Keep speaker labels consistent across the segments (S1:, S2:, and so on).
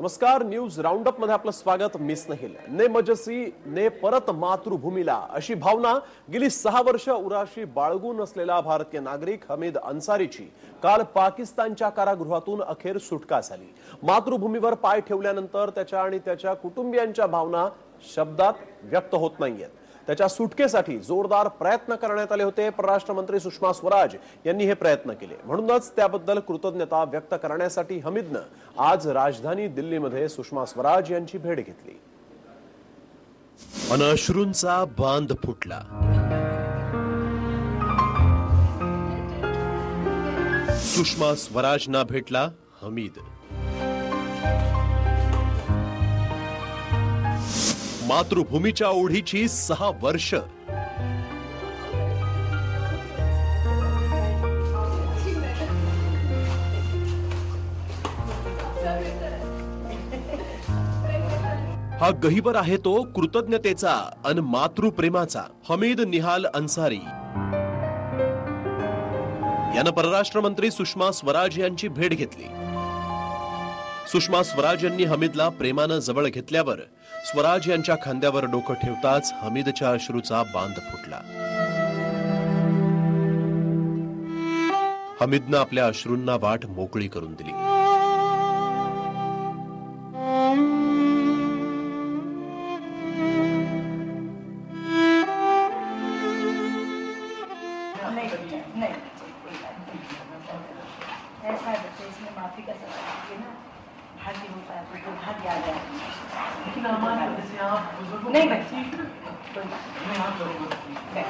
S1: नमस्कार न्यूज राऊंडअपमध्ये आपलं स्वागत. मिस नाही ने मजसी ने परत मातृभूमीला अशी भावना गेली सहा वर्ष उराशी बाळगून असलेला भारतीय नागरिक हमीद अन्सारीची. काल पाकिस्तानच्या कारागृहातून अखेर सुटका झाली. मातृभूमीवर पाय ठेवल्यानंतर त्याच्या आणि त्याच्या कुटुंबियांच्या भावना शब्दात व्यक्त होत नाहीयेत. त्याच्या सुटकेसाठी जोरदार प्रयत्न करण्यात आले होते. परराष्ट्र मंत्री सुषमा स्वराज यांनी हे प्रयत्न केले. म्हणूनच त्याबद्दल कृतज्ञता व्यक्त करण्यासाठी हमीदनं आज राजधानी दिल्लीमध्ये सुषमा स्वराज यांची भेट घेतली. अनश्रूंचा बांध फुटला. सुषमा स्वराजना भेटला हमीद. मातृभूमीच्या ओढीची सहा वर्ष. हा गहिबर आहे तो कृतज्ञतेचा अन मातृप्रेमाचा. हमीद निहाल अन्सारी. यानं परराष्ट्र मंत्री सुषमा स्वराज यांची भेट घेतली. सुषमा स्वराज यांनी हमीदला प्रेमानं जवळ घेतल्यावर स्वराज यांच्या खांद्यावर डोकं ठेवताच हमीदच्या अश्रूचा बांध फुटला हमीदनं आपल्या अश्रूंना वाट मोकळी करून दिली
S2: नहीं नहीं माफी का حد है ये ना भाग्य ما है तो भाग्य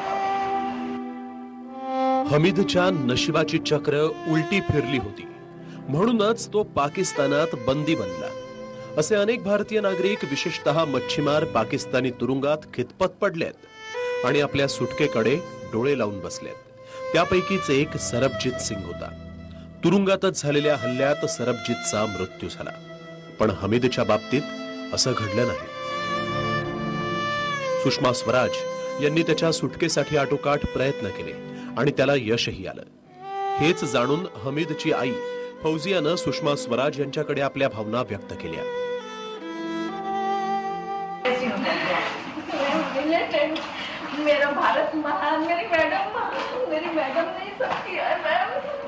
S1: हमीदच्या नशिबाची चक्र उलटी फिरली होती. म्हणूनच तो पाकिस्तानात बंदी बनला. असे अनेक भारतीय नागरिक विशेषतः मच्छीमार पाकिस्तानी तुरुंगात खितपत पडलेत आणि आपल्या सुटकेकडे डोळे लावून बसलेत. त्यापैकीच एक सरबजीत सिंग होता. तुरुंगातच झालेल्या हल्ल्यात सरबजीतचा मृत्यू झाला. पण हमीदच्या बाबतीत असं घडलं नाही. सुषमा स्वराज यांनी त्याच्या सुटकेसाठी आटोकाट प्रयत्न केले आणि त्याला यशही आलं. हेच जाणून हमीदची आई फौजियानं सुषमा स्वराज यांच्याकडे आपल्या भावना व्यक्त केल्या.
S2: मेरा भारत महान मेरी मैडम महान मेरी मैडम नहीं ये है मैम।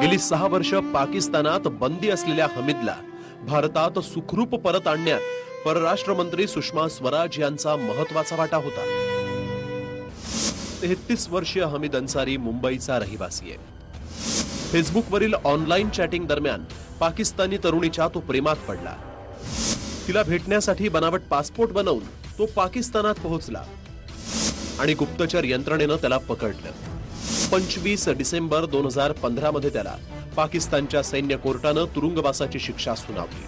S1: गेली सहा वर्ष पाकिस्तानात बंदी असलेल्या हमीदला भारतात सुखरूप परत आणण्यात परराष्ट्र मंत्री सुषमा स्वराज यांचा महत्त्वाचा वाटा होता. तेहतीस वर्षीय हमीद अन्सारी मुंबईचा रहिवासी आहे. फेसबुकवरील ऑनलाईन चॅटिंग दरम्यान पाकिस्तानी तरुणीच्या तो प्रेमात पडला. तिला भेटण्यासाठी बनावट पासपोर्ट बनवून तो पाकिस्तानात पोहोचला. आणि गुप्तचर यंत्रणेनं त्याला पकडलं. पंचवीस डिसेंबर दोन हजार पंधरा मध्ये त्याला पाकिस्तानच्या सैन्य कोर्टानं तुरुंगवासाची शिक्षा सुनावली.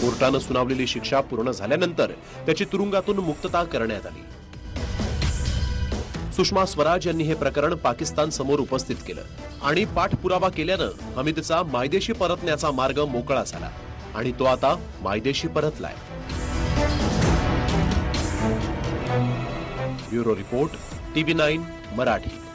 S1: कोर्टानं सुनावलेली शिक्षा पूर्ण झाल्यानंतर त्याची तुरुंगातून मुक्तता करण्यात आली. सुषमा स्वराज यांनी हे प्रकरण पाकिस्तान समोर उपस्थित केलं आणि पाठपुरावा केल्यानं हमीदचा मायदेशी परतण्याचा मार्ग मोकळा झाला आणि तो आता मायदेशी परतलाय. Bureau report TV nine Marathi.